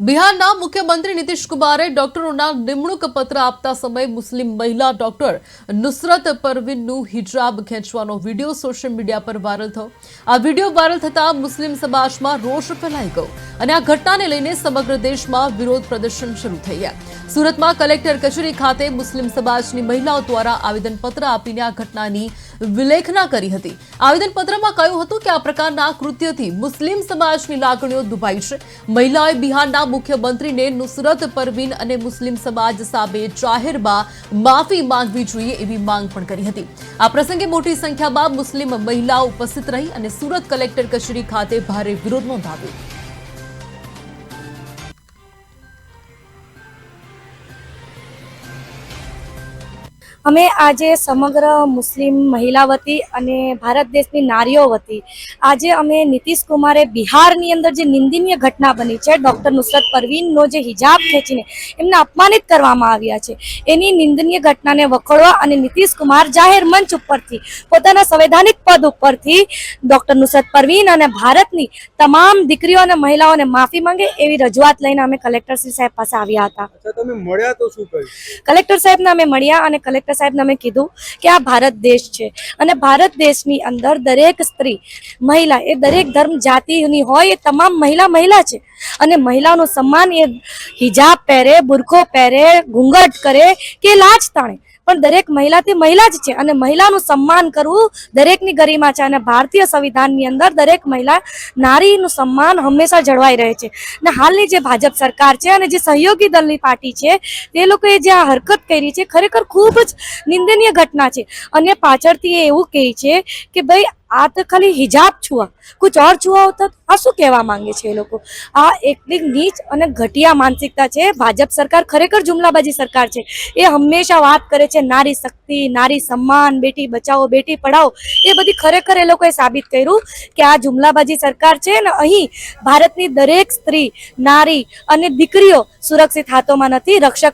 બિહારના મુખ્યમંત્રી નીતિશ કુમારે ડોક્ટરોના નિમણૂક પત્ર આપતા સમયે મુસ્લિમ મહિલા ડોક્ટર નુસરત પરવીનનું હિજાબ ખેંચવાનો વીડિયો સોશિયલ મીડિયા પર વાયરલ થયો. આ વીડિયો વાયરલ થતા મુસ્લિમ સમાજમાં રોષ ફેલાઈ ગયો. અને આ ઘટનાને લઈને સમગ્ર દેશમાં વિરોધ પ્રદર્શન શરૂ થઈ ગયા. સુરતમાં કલેક્ટર કચેરી ખાતે મુસ્લિમ સમાજની મહિલાઓ દ્વારા આવેદનપત્ર આપીને આ ઘટનાની વિલેખના કરી હતી. આવેદનપત્રમાં કહ્યું હતું કે આ પ્રકારના કૃત્યથી મુસ્લિમ સમાજની લાગણીઓ દુભાઈ છે. મહિલાઓએ બિહારના મુખ્યમંત્રીને નુસરત પરવીન અને મુસ્લિમ સમાજ સામે જાહેરમાં માફી માંગવી જોઈએ એવી માંગ પણ કરી હતી. આ પ્રસંગે મોટી સંખ્યામાં મુસ્લિમ મહિલાઓ ઉપસ્થિત રહી અને સુરત કલેક્ટર કચેરી ખાતે ભારે વિરોધ નોંધાવ્યો. અમે આજે સમગ્ર મુસ્લિમ મહિલા વતી અને ભારત દેશની નારીઓ વતી આજે અમે નીતિશ કુમારે બિહારની અંદર જે નિંદનીય ઘટના બની છે ડૉક્ટર નુસરત પરવીનનો જે હિજાબ ખેંચીને એમને અપમાનિત કરવામાં આવ્યા છે એની નિંદનીય ઘટનાને વખોડવા અને નીતિશ કુમાર જાહેર મંચ ઉપરથી પોતાના સંવૈધાનિક પદ ઉપરથી ડૉક્ટર નુસરત પરવીન અને ભારતની તમામ દીકરીઓ અને મહિલાઓને માફી માંગે એવી રજૂઆત લઈને અમે કલેક્ટર શ્રી સાહેબ પાસે આવ્યા હતા. તમે મળ્યા તો શું કલેક્ટર સાહેબને અમે મળ્યા અને કલેક્ટર સાહેબને અમે કીધું કે આ ભારત દેશ છે. અને ભારત દેશની અંદર દરેક સ્ત્રી, મહિલા એ દરેક ધર્મ જાતિની હોય એ તમામ મહિલા મહિલા છે. અને મહિલાનું સન્માન એ હિજાબ પહેરે, બુરખો પહેરે, ઘૂંઘટ કરે કે લાજ તાણે. પણ દરેક મહિલા તે મહિલા જ છે અને મહિલાનું સન્માન કરવું દરેકની ગરિમા છે અને ભારતીય સંવિધાનની અંદર દરેક મહિલા નારીનું સન્માન હંમેશા જળવાઈ રહે છે. અને હાલની જે ભાજપ સરકાર છે અને જે સહયોગી દળની પાર્ટી છે, તે લોકોએ જે આ હરકત કરી છે, ખરેખર ખૂબ જ નિંદનીય ઘટના છે. અને પાછળથી એ એવું કહે છે કે ભાઈ આ તો ખાલી હિજાબ છુઆ. કુછ ઓર છુઆ હોતા આ શું કહેવા માંગે છે એ લોકો? આ એટલી નીચ અને ઘટિયા માનસિકતા છે. ભાજપ સરકાર ખરેખર જુમલાબાજી સરકાર છે. એ હંમેશા વાત કરે છે, નારી શક્તિ, નારી સન્માન, બેટી બચાવો, બેટી પઢાઓ. એ બધી ખરેખર એ લોકોએ સાબિત કર્યું કે આ જુમલાબાજી સરકાર છે ને અહીં ભારતની દરેક સ્ત્રી, નારી અને દીકરીઓ સુરક્ષિત હાથોમાં નથી રક્ષક